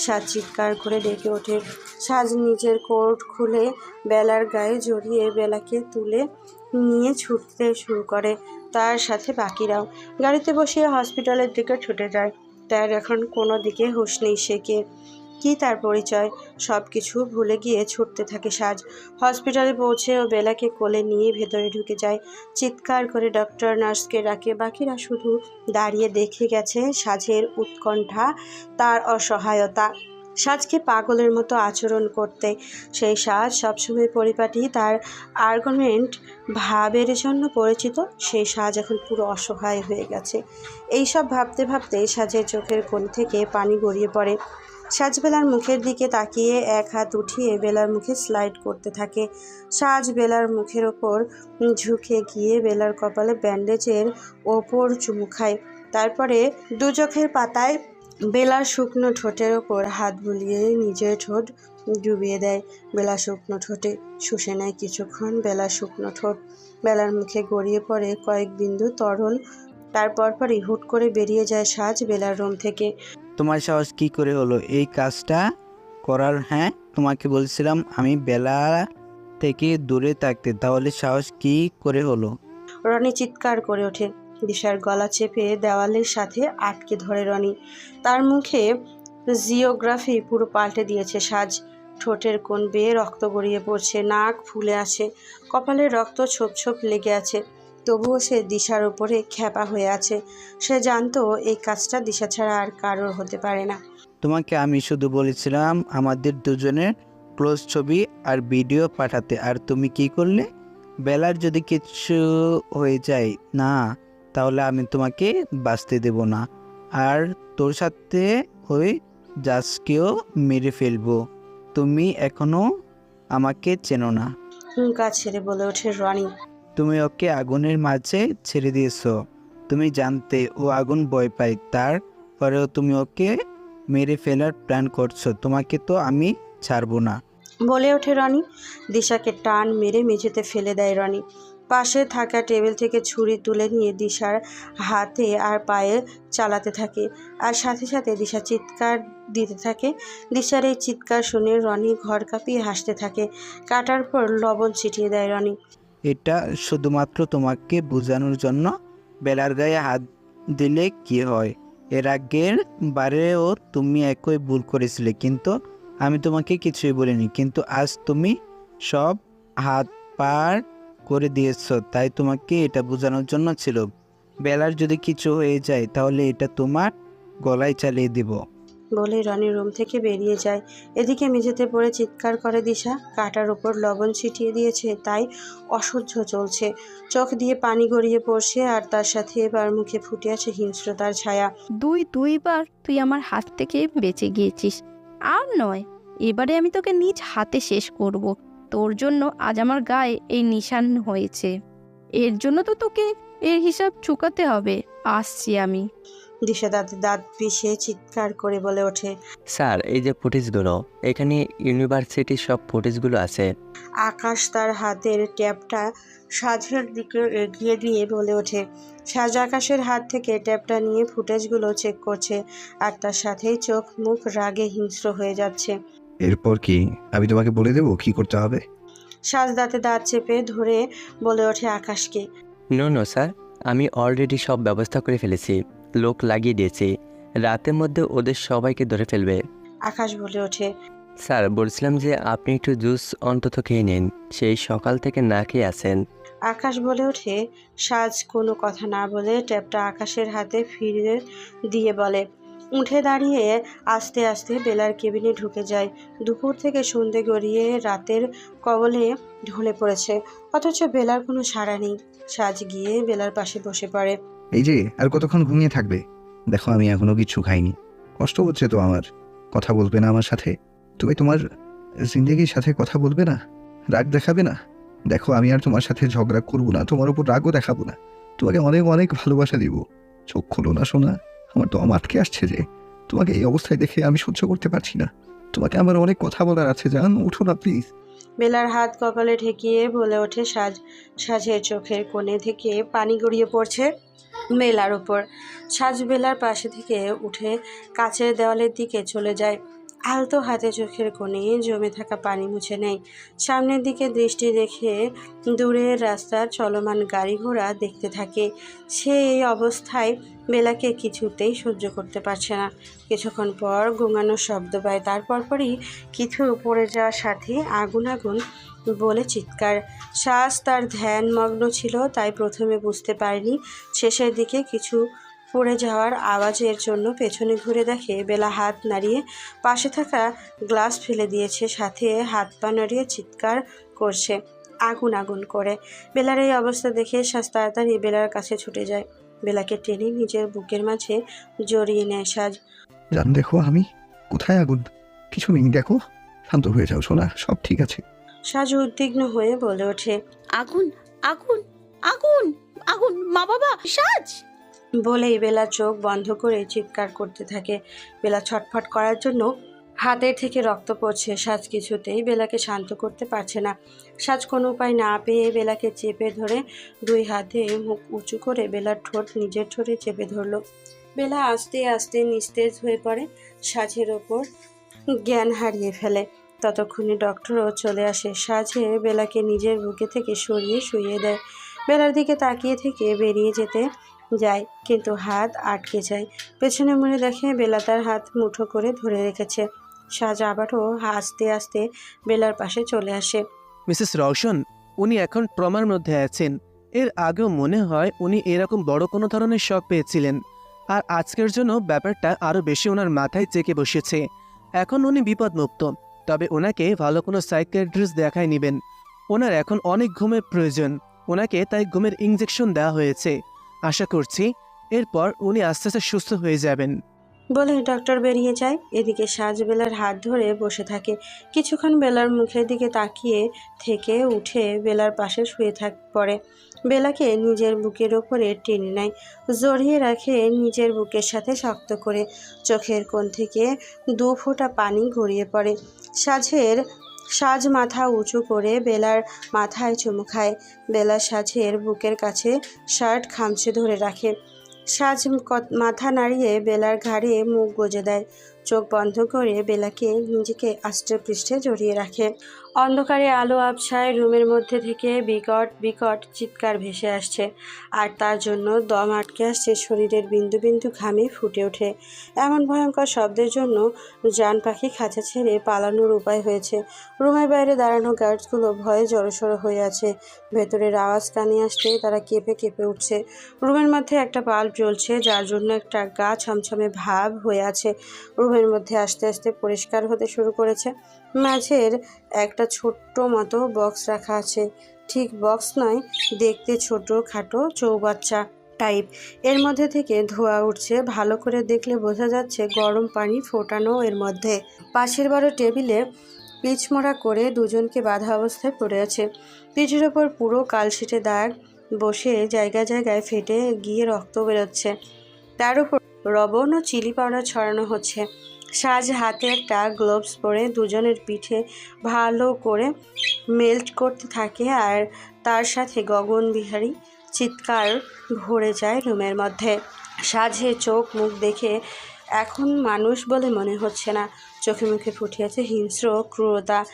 সাজ চিৎকার করে ডেকে ওঠে। সাজ নিজের কোট খুলে বেলার গায়ে জড়িয়ে বেলাকে তুলে নিয়ে ছুটতে শুরু করে তার সাথে বাকিরাও। গাড়িতে বসিয়ে হসপিটালের দিকে ছুটে যায়। তার এখন কোনো দিকে হুশ নেই সে কে। কী তার পরিচয়? সব কিছু ভুলে গিয়ে ছুটতে থাকে সাজ। হসপিটালে পৌঁছে ও বেলাকে কোলে নিয়ে ভেতরে ঢুকে যায়। চিৎকার করে ডক্টর, নার্সকে ডাকে, বাকিরা শুধু দাঁড়িয়ে দেখে গেছে সাজের উৎকণ্ঠা, তার অসহায়তা। সাজকে পাগলের মতো আচরণ করতে। সেই সাজ সবসময় পরিপাটি, তার আর্গুমেন্ট ভাবের জন্য পরিচিত। সেই সাজ এখন পুরো অসহায় হয়ে গেছে। এইসব ভাবতে ভাবতে সাজের চোখের কোণ থেকে পানি গড়িয়ে পড়ে। সাজ বেলার মুখের দিকে তাকিয়ে এক হাত উঠিয়ে বেলার মুখে স্লাইড করতে থাকে। সাজ বেলার মুখের ওপর ঝুঁকে গিয়ে বেলার কপালে ব্যান্ডেজের ওপর চুমু খায়। তারপরে দু চোখের পাতায় বেলার শুকনো ঠোঁটের ওপর হাত বুলিয়ে নিজের ঠোঁট ডুবিয়ে দেয়। বেলা শুকনো ঠোঁটে শুষে নেয় কিছুক্ষণ বেলা শুকনো ঠোঁট। বেলার মুখে গড়িয়ে পড়ে কয়েক বিন্দু তরল। তারপর পরই হুট করে বেরিয়ে যায় সাজ বেলার রুম থেকে। তোমার সাহস কি করে হলো? এই কাজটা করার হ্যাঁ তোমাকে বলছিলাম আমি বেলা থেকে দূরে থাকতে। তাহলে সাহস কি করে হলো? রনি চিৎকার করে ওঠে। দিশার গলা চেপে দেওয়ালের সাথে আটকে ধরে রনি। তার মুখে জিওগ্রাফি পুরো পাল্টে দিয়েছে। সাজ ঠোঁটের কোণ বেয়ে রক্ত গড়িয়ে পড়ছে, নাক ফুলে আছে, কপালে রক্ত ছোপ ছোপ লেগে আছে। তবুও সে দিশার উপরে খ্যাপা হয়ে আছে। সে জানতো এই কাজটা দিশা ছাড়া আর কারোর হতে পারে না। তোমাকে আমি শুধু বলেছিলাম আমাদের দুজনের ক্লোজ ছবি আর ভিডিও পাঠাতে। আর তুমি কি করলে? বেলার যদি কিছু হয়ে যায় না তাহলে আমি তোমাকে বাঁচতে দেব না। আর তোর সাথে হয়ে জাজকেও মেরে ফেলব। তুমি এখনও আমাকে চেনো না। হুঙ্কা ছেড়ে বলে ওঠে রনি। তুমি ওকে আগুনের মাঝে ছেড়ে দিয়েছ। তুমি জানতে ও আগুন ভয় পায় তারপরেও তুমি ওকে মেরে ফেলার প্ল্যান করছ। তোমাকে তো আমি ছাড়বো না। বলে ওঠে রনি। দিশাকে টান মেরে মেঝেতে ফেলে দেয় রনি। পাশে থাকা টেবিল থেকে ছুরি তুলে নিয়ে দিশার হাতে আর পায়ে চালাতে থাকে। আর সাথে সাথে দিশা চিৎকার দিতে থাকে। দিশার এই চিৎকার শুনে রনি ঘর কাঁপিয়ে হাসতে থাকে। কাটার পর লবণ ছিটিয়ে দেয় রনি। এটা শুধুমাত্র তোমাকে বোঝানোর জন্য। বেলার গায়ে হাত দিলে কি হয়? এর আগের বারেও তুমি একই ভুল করেছিলে, কিন্তু আমি তোমাকে কিছুই বলিনি, কিন্তু আজ তুমি সব হাত পার করে দিয়েছ, তাই তোমাকে এটা বোঝানোর জন্য ছিল। বেলার যদি কিছু হয়ে যায়, তাহলে এটা তোমার গলায় চালিয়ে দিব। বলে রনি রুম থেকে বেরিয়ে যায়। এদিকে মেঝেতে পড়ে চিৎকার করে দিশা। কাটার উপর লবণ ছিটিয়ে দিয়েছে, তাই অসহ্য চলছে। চোখ দিয়ে পানি গড়িয়ে পড়ছে আর তার সাথে এবার মুখে ফুটে আছে হিংস্রতার ছায়া। দুই, দুইবার তুই আমার হাত থেকে বেঁচে গিয়েছিস। আর নয়, এবারে আমি তোকে নিজ হাতে শেষ করব। তোর জন্য আজ আমার গায়ে এই নিশান হয়েছে। এর জন্য তো তোকে এর হিসাব চুকাতে হবে। আসছি আমি। দিশা দাঁতে দাঁত পিষে চিৎকার করে বলে ওঠে। স্যার এই যে ফুটেজগুলো এখানে ইউনিভার্সিটির সব ফুটেজগুলো আছে। আকাশ তার হাতের ট্যাপটা সাজের দিকে এগিয়ে দিয়ে বলে ওঠে। সাজ আকাশের হাত থেকে ট্যাপটা নিয়ে ফুটেজগুলো চেক করছে আর তার সাথেই চোখ মুখ রাগে হিংস্র হয়ে যাচ্ছে। এরপর কি? আমি তোমাকে বলে দেবো কি করতে হবে? সাজ দাঁতে দাঁত চেপে ধরে বলে ওঠে আকাশকে। নো নো স্যার আমি অলরেডি সব ব্যবস্থা করে ফেলেছি। লোক লাগিয়ে দিয়েছি। রাতের মধ্যে ওদের সবাইকে ধরে ফেলবে। আকাশ বলে ওঠে। স্যার বলছিলাম যে আপনি একটু জুস অন্তত খেয়ে নিন। সেই সকাল থেকে না খেয়ে আছেন। আকাশ বলে ওঠে। সাজ কোনো কথা না বলে ট্যাপটা আকাশের হাতে ফিরে দিয়ে বলে। উঠে দাঁড়িয়ে আস্তে আস্তে বেলার কেবিনে ঢুকে যায়। দুপুর থেকে সন্ধে গড়িয়ে রাতের কবলে ঢলে পড়েছে। অথচ বেলার কোনো সাড়া নেই। সাজ গিয়ে বেলার পাশে বসে পড়ে। এই যে, আর কতক্ষণ ঘুমিয়ে থাকবে? দেখো, আমি এখনও কিছু খাইনি। কষ্ট হচ্ছে তো আমার। কথা বলবে না আমার সাথে। তুমি তোমার জিন্দগির সাথে কথা বলবে না? রাগ দেখাবে না? দেখো, আমি আর তোমার সাথে ঝগড়া করব না। তোমার উপর রাগও দেখাবো না। তোমাকে অনেক অনেক ভালোবাসা দিব। চোখ খোলো না শোনা আমার তো আটকে আসছে যে? তোমাকে এই অবস্থায় দেখে আমি সহ্য করতে পারছি না। তোমাকে আমার অনেক কথা বলার আছে, জান। উঠো না প্লিজ বেলার হাত কপালে ঠেকিয়ে বলে ওঠে সাজ সাজের চোখের কোণে থেকে পানি গড়িয়ে পড়ছে মেলার ওপর সাজ বেলার পাশে থেকে উঠে কাছের দেওয়ালের দিকে চলে যায়। আলতো হাতে চোখের কোণে জমে থাকা পানি মুছে নেয়। সামনের দিকে দৃষ্টি রেখে দূরের রাস্তার চলমান গাড়ি ঘোড়া দেখতে থাকে। সে এই অবস্থায় বেলাকে কিছুতেই সহ্য করতে পারছে না। কিছুক্ষণ পর গোঙানোর শব্দ পায়, তারপর পরই কিছু পড়ে যাওয়ার সাথে আগুন আগুন বলে চিৎকার। শ্বাস তার ধ্যানমগ্ন ছিল, তাই প্রথমে বুঝতে পারেনি, শেষের দিকে কিছু পড়ে যাওয়ার আওয়াজের জন্য পেছনে ঘুরে দেখে বেলা হাত নাড়িয়ে পাশে থাকা গ্লাস ফেলে দিয়েছে সাথে হাত পা নাড়িয়ে চিৎকার করছে আগুন আগুন করে। বেলার এই অবস্থা দেখে শ্বাস তাড়াতাড়ি বেলার কাছে ছুটে যায়। বেলাকে টেনে নিজের বুকের মাঝে জড়িয়ে নেয় সাজ। জান দেখো আমি কোথায় আগুন? কিছু নেই দেখো। শান্ত হয়ে যাও সোনা সব ঠিক আছে। সাজ উদ্বিগ্ন হয়ে বলে ওঠে আগুন আগুন আগুন আগুন মা বাবা সাজ! বলেই বেলা চোখ বন্ধ করে চিৎকার করতে থাকে। বেলা ছটফট করার জন্য হাতের থেকে রক্ত পড়ছে। সাজ কিছুতেই বেলাকে শান্ত করতে পারছে না। সাজ কোনো উপায় না পেয়ে বেলাকে চেপে ধরে দুই হাতে মুখ উঁচু করে বেলার ঠোঁট নিজের ঠোঁটে চেপে ধরলো। বেলা আস্তে আস্তে নিস্তেজ হয়ে পড়ে। সাজের ওপর জ্ঞান হারিয়ে ফেলে। ততক্ষণে ডক্টরও চলে আসে। সাজে বেলাকে নিজের বুকে থেকে সরিয়ে শুইয়ে দেয়। বেলার দিকে তাকিয়ে থেকে বেরিয়ে যেতে যায়, কিন্তু হাত আটকে যায়। পেছনে মুড়ে দেখে বেলা তার হাত মুঠো করে ধরে রেখেছে। সাজ আবারও আস্তে আস্তে বেলার পাশে চলে আসে। মিসেস রওশন, উনি এখন ট্রমার মধ্যে আছেন। এর আগেও মনে হয় উনি এরকম বড় কোনো ধরনের শখ পেয়েছিলেন। আর আজকের জন্য ব্যাপারটা আরও বেশি ওনার মাথায় চেকে বসেছে। এখন উনি বিপদমুক্ত, তবে ওনাকে ভালো কোনো সাইকিয়াট্রিস্ট দেখায় নেবেন। ওনার এখন অনেক ঘুমের প্রয়োজন। ওনাকে তাই ঘুমের ইঞ্জেকশন দেওয়া হয়েছে। আশা করছি এরপর উনি আস্তে আস্তে সুস্থ হয়ে যাবেন। বলে ডক্টর বেরিয়ে যায়। এদিকে সাজ বেলার হাত ধরে বসে থাকে। কিছুক্ষণ বেলার মুখের দিকে তাকিয়ে থেকে উঠে বেলার পাশে শুয়ে থাক পড়ে। বেলাকে নিজের বুকের ওপরে টেনে নেয়। জড়িয়ে রাখে নিজের বুকের সাথে শক্ত করে। চোখের কোণ থেকে দু ফোঁটা পানি গড়িয়ে পড়ে। সাজের সাজ মাথা উঁচু করে বেলার মাথায় চুমু খায়। বেলা সাজের বুকের কাছে শার্ট খামচে ধরে রাখে। সাজ মাথা নাড়িয়ে বেলার ঘাড়ে মুখ গজে দেয়। চোখ বন্ধ করে বেলাকে নিজেকে আষ্টে পৃষ্ঠে জড়িয়ে রাখে। অন্ধকারে আলো আবছায় রুমের মধ্যে থেকে বিকট বিকট চিৎকার ভেসে আসছে। আর তার জন্য দম আটকে আসছে শরীরের বিন্দু বিন্দু ঘামে ফুটে ওঠে। এমন ভয়ঙ্কর শব্দের জন্য জান পাখি খাঁচা ছেড়ে পালানোর উপায় হয়েছে। রুমের বাইরে দাঁড়ানো গার্ডসগুলো ভয়ে জড়সড় হয়ে আছে। ভেতরের আওয়াজ কানে আসতেই তারা কেঁপে কেঁপে উঠছে। রুমের মধ্যে একটা বাল্ব জ্বলছে, যার জন্য একটা গা ছমছমে ভাব হয়ে আছে। রুমের মধ্যে আস্তে আস্তে পরিষ্কার হতে শুরু করেছে। মাঝের একটা ছোট্ট মতো বক্স রাখা আছে। ঠিক বক্স নয়, দেখতে ছোট, খাটো চৌবাচ্চা টাইপের মধ্যে থেকে ধোয়া উঠছে। ভালো করে দেখলে বোঝা যাচ্ছে গরম পানি ফোটানো এর মধ্যে। পাশের বড় টেবিলে পিচমোড়া করে দুজনকে বাধা অবস্থায় পড়ে আছে। পিঠের ওপর পুরো কালশিটে দাগ বসে জায়গা জায়গায় ফেটে গিয়ে রক্ত বেরোচ্ছে। তার উপর রবণ ও চিলি পাউডার ছড়ানো হচ্ছে। সাজ হাতে একটা গ্লোভস পরে দুজনের পিঠে ভালো করে মেল্ট করতে থাকে আর তার সাথে গগন বিহারী চিৎকার ভরে যায় রুমের মধ্যে। সাজে চোখ মুখ দেখে এখন মানুষ বলে মনে হচ্ছে না। চোখে মুখে ফুটিয়েছে হিংস্র ক্রূরতা।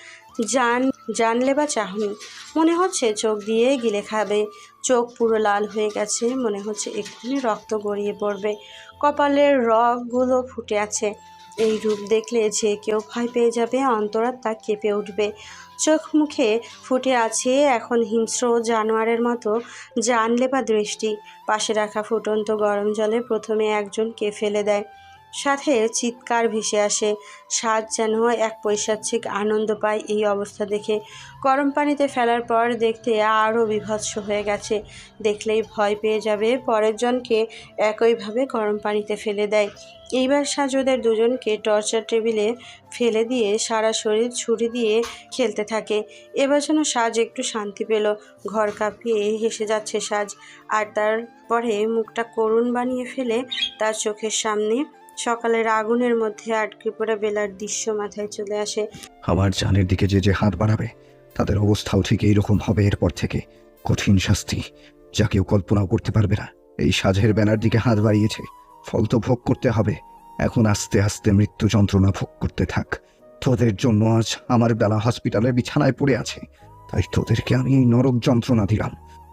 জান, জানলে বা চাহনি, মনে হচ্ছে চোখ দিয়ে গিলে খাবে। চোখ পুরো লাল হয়ে গেছে, মনে হচ্ছে এক্ষুনি রক্ত গড়িয়ে পড়বে। কপালের রগগুলো ফুটে আছে। এই রূপ দেখলে যে কেউ ভয় পেয়ে যাবে, অন্তরাত্মা কেঁপে উঠবে। চোখ মুখে ফুটে আছে এখন হিংস্র জানোয়ারের মতো জানলে বা দৃষ্টি। পাশে রাখা ফুটন্ত গরম জলে প্রথমে একজনকে ফেলে দেয়। সাথে চিৎকার ভেসে আসে। সাজ যেন এক পৈশাচিক আনন্দ পায় এই অবস্থা দেখে। গরম পানিতে ফেলার পর দেখতে আরও বিভৎস হয়ে গেছে। দেখলেই ভয় পেয়ে যাবে। পরের জনকে একইভাবে গরম পানিতে ফেলে দেয়। এইবার সাজ ওদের দুজনকে টর্চার টেবিলে ফেলে দিয়ে সারা শরীর ছুরি দিয়ে খেলতে থাকে। এবার যেন সাজ একটু শান্তি পেল। ঘর কাঁপিয়ে হেসে যাচ্ছে সাজ। আর তারপরে মুখটা করুণ বানিয়ে ফেলে তার চোখের সামনে। সকালের আগুনের মধ্যে আটকে পড়া বেলার দৃশ্য মাথায় চলে আসে। আমার জানের দিকে যে যে হাত বাড়াবে, তাদের অবস্থাও ঠিক এইরকম হবে এরপর থেকে। কঠিন শাস্তি, যা কেউ কল্পনাও করতে পারবে না। এই সাজের ব্যানার দিকে হাত বাড়িয়েছে। ফল তো ভোগ করতে হবে। এখন আস্তে আস্তে মৃত্যু যন্ত্রণা ভোগ করতে থাক। তোদের জন্য আজ আমার বেলা হসপিটালে বিছানায় পড়ে আছে। তাই তোদেরকে আমি এই নরক যন্ত্রণা দিলাম।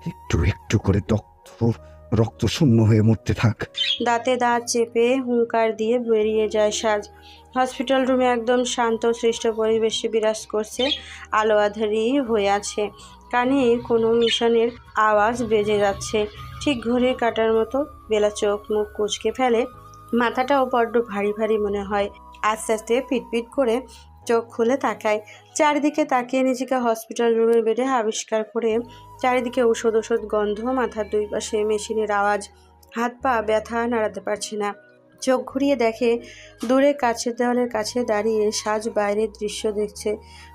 একটু একটু করে দগ্ধ রক্ত শূন্য হয়ে মরতে থাক। দাঁতে দাঁত চেপে হুঙ্কার দিয়ে বেরিয়ে যায় সাজ। হসপিটাল রুমে একদম শান্ত, সৃষ্ট পরিবেশে বিরাজ করছে আলো আধারি হয়ে আছে। কানে কোনো মিশনের আওয়াজ বেজে যাচ্ছে। ঠিক ঘড়ির কাটার মতো বেলা চোখ মুখ কুচকে ফেলে। মাথাটাও বড্ড ভারী ভারী মনে হয়। আস্তে আস্তে পিটপিট করে চোখ খুলে তাকায়। চারিদিকে তাকিয়ে নিজেকে হসপিটাল রুমের বেডে আবিষ্কার করে চারিদিকে ওষুধ ওষুধ গন্ধ, মাথার দুই পাশে মেশিনের আওয়াজ। হাত পা ব্যথা নাড়াতে পারছে না। চোখ ঘুরিয়ে দেখে, দূরে কাছের দেওয়ালের কাছে দাঁড়িয়ে সাজ বাইরের দৃশ্য দেখছে।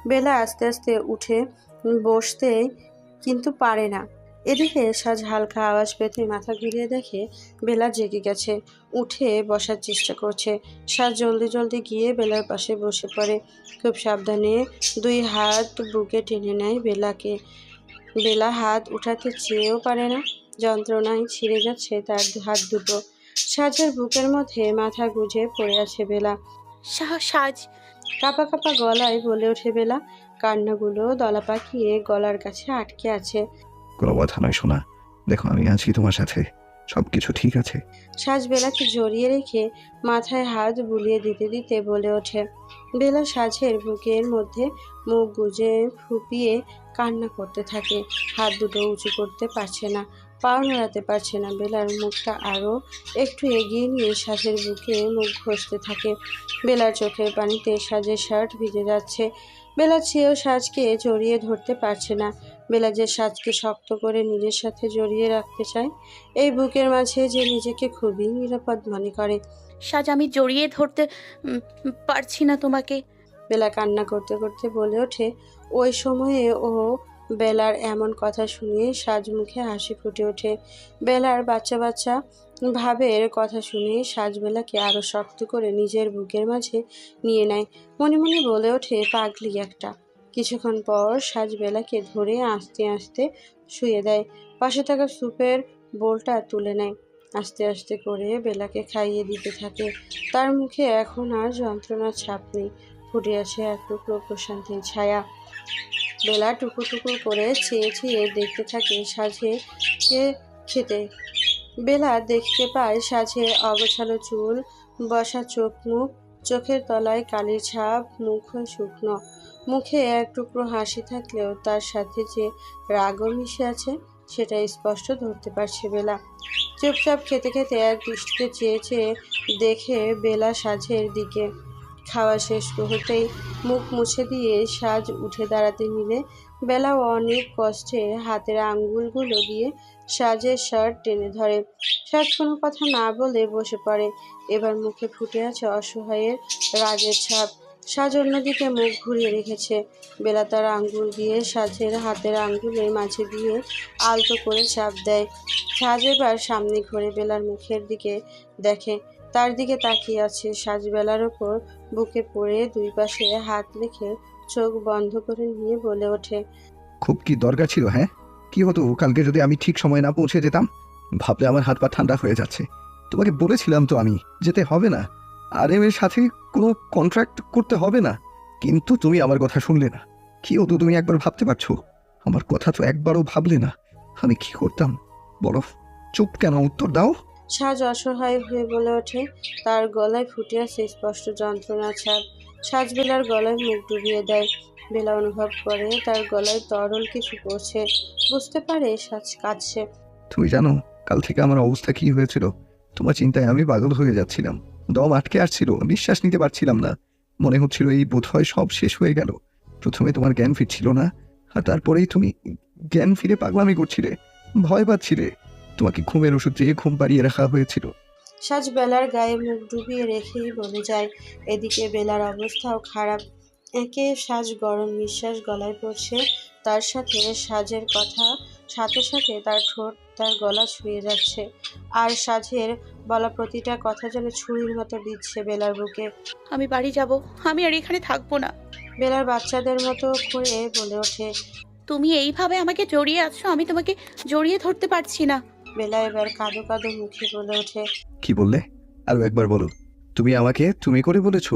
বেলা আস্তে আস্তে উঠে বসতে কিন্তু পারে না। এদিকে সাজ হালকা আওয়াজ পেতে মাথা ঘুরিয়ে দেখে বেলা জেগে গেছে। উঠে বসার চেষ্টা করছে। সাজ জলদি জলদি গিয়ে বেলার পাশে বসে পড়ে। খুব সাবধানে দুই হাত বুকে টেনে নেয় বেলাকে। বেলা হাত উঠাতে চেয়েও পারে না। যন্ত্রণায় ছিঁড়ে যাচ্ছে তার হাত দুটো। সাজের বুকের মধ্যে মাথা গুজে পড়ে আছে বেলা। সা- সাজ। কাপা কাপা গলায় বলে ওঠে বেলা। কান্নাগুলো দলা পাকিয়ে গলার কাছে আটকে আছে। কোনো কথা নয় শোনা দেখো আমি আছি তোমার সাথে। সব কিছু ঠিক আছে? সাজ বেলাকে জড়িয়ে রেখে মাথায় হাত বুলিয়ে দিতে দিতে বলে ওঠে। বেলা সাজের বুকের মধ্যে মুখ গুজে ফুপিয়ে কান্না করতে থাকে। হাত দুটো উঁচু করতে পারছে না। পাও নাড়াতে পারছে না। বেলার মুখটা আরও একটু এগিয়ে নিয়ে সাজের বুকে মুখ ঘষতে থাকে। বেলার চোখের পানিতে সাজের শার্ট ভিজে যাচ্ছে। বেলা চেয়েও সাজকে জড়িয়ে ধরতে পারছে না। বেলা যে সাজকে শক্ত করে নিজের সাথে জড়িয়ে রাখতে চায় এই বুকের মাঝে যে নিজেকে খুবই নিরাপদ মনে করে। সাজ আমি জড়িয়ে ধরতে উম, পারছি না তোমাকে। বেলা কান্না করতে করতে বলে ওঠে। ওই সময়ে ও বেলার এমন কথা শুনে সাজ মুখে হাসি ফুটে ওঠে। বেলার বাচ্চা বাচ্চা ভাবের কথা শুনে সাজবেলাকে আরও শক্ত করে নিজের বুকের মাঝে নিয়ে নেয়। মনে মনে বলে ওঠে, পাগলি একটা। কিছুক্ষণ পর সাজবেলাকে ধরে আস্তে আস্তে শুয়ে দেয়। পাশে থাকা স্যুপের বোলটা তুলে নেয়। আস্তে আস্তে করে বেলাকে খাইয়ে দিতে থাকে। তার মুখে এখন আর যন্ত্রণার ছাপ নেই। ফুটে আছে এক টুকরো প্রশান্তির ছায়া। বেলা টুকু টুকু করে চেয়ে চেয়ে দেখতে থাকে কে খেতে। বেলা দেখতে পায় সাজে অগোছালো চুল, বসা চোখ মুখ, চোখের তলায় কালির ছাপ, মুখ শুকনো। মুখে এক টুকরো হাসি থাকলেও তার সাথে যে রাগও মিশে আছে, সেটা স্পষ্ট ধরতে পারছে বেলা। চুপচাপ খেতে খেতে এক দৃষ্টিতে চেয়ে চেয়ে দেখে বেলা সাজের দিকে খাওয়া শেষ হতেই মুখ মুছে দিয়ে সাজ উঠে দাঁড়াতে নিলে। বেলা অনেক কষ্টে হাতের আঙ্গুলগুলো দিয়ে সাজের শার্ট টেনে ধরে। সাজ কোনো কথা না বলে বসে পড়ে। এবার মুখে ফুটে আছে অসহায়ের রাগের ছাপ। সাজ অন্যদিকে মুখ ঘুরিয়ে রেখেছে। বেলা তার আঙ্গুল দিয়ে সাজের হাতের আঙ্গুলের মাঝে দিয়ে আলতো করে চাপ দেয়। সাজ এবার সামনে ঘুরে বেলার মুখের দিকে দেখে। তার দিকে তাকিয়ে আছে সাজবেলার ওপর বুকে পড়ে দুই পাশে হাত রেখে চোখ বন্ধ করে নিয়ে বলে ওঠে, খুব কি দরকার ছিল হ্যাঁ? কি হতো? কালকে যদি আমি ঠিক সময় না পৌঁছে যেতাম, ভাবলে আমার হাত পা ঠান্ডা হয়ে যাচ্ছে। তোমাকে বলেছিলাম তো আমি, যেতে হবে না। আর এর সাথে কোনো কন্ট্রাক্ট করতে হবে না। কিন্তু তুমি আমার কথা শুনলে না। কি হতো তুমি একবার ভাবতে পারছ? আমার কথা তো একবারও ভাবলে না। আমি কি করতাম? বলো, চুপ কেন? উত্তর দাও। সাজ অসহায় হয়ে বলে ওঠে। তার গলায় ফুটে আছে স্পষ্ট যন্ত্রণা ছাপ। সাজ বেলার গলায় মুখ ডুবিয়ে দেয়। বেলা অনুভব করে তার গলায় তরল কিছু পড়ছে। বুঝতে পারে সাজ কাঁদছে। তুমি জানো, কাল থেকে আমার অবস্থা কি হয়েছিল? তোমার চিন্তায় আমি পাগল হয়ে যাচ্ছিলাম। দম আটকে আসছিল নিঃশ্বাস নিতে পারছিলাম না। মনে হচ্ছিল এই বোধহয় সব শেষ হয়ে গেল। প্রথমে তোমার জ্ঞান ফিরছিল না, আর তারপরেই তুমি জ্ঞান ফিরে পাগলামি করছিলে। ভয় পাচ্ছিলে। তোমাকে ঘুমের ওষুধ দিয়ে ঘুম পাড়িয়ে রাখা হয়েছিল। সাজ বেলার গায়ে মুখ ডুবিয়ে রেখেই বলে যায় এদিকে বেলার অবস্থাও খারাপ। একে সাজ গরম নিঃশ্বাস গলায় পড়ছে। তার সাথে সাজের কথা সাথে সাথে তার ঠোঁট তার গলা ছুঁয়ে যাচ্ছে। আর সাজের বলা প্রতিটা কথা যেন ছুরির মতো দিচ্ছে বেলার বুকে। আমি বাড়ি যাব আমি আর এখানে থাকব না। বেলার বাচ্চাদের মতো করে বলে ওঠে। তুমি এইভাবে আমাকে জড়িয়ে আছো আমি তোমাকে জড়িয়ে ধরতে পারছি না। বেলা এবার কাঁদো কাঁদো মুখে বলে ওঠে। কি বললে? আরও একবার বলো তুমি আমাকে তুমি করে বলেছ?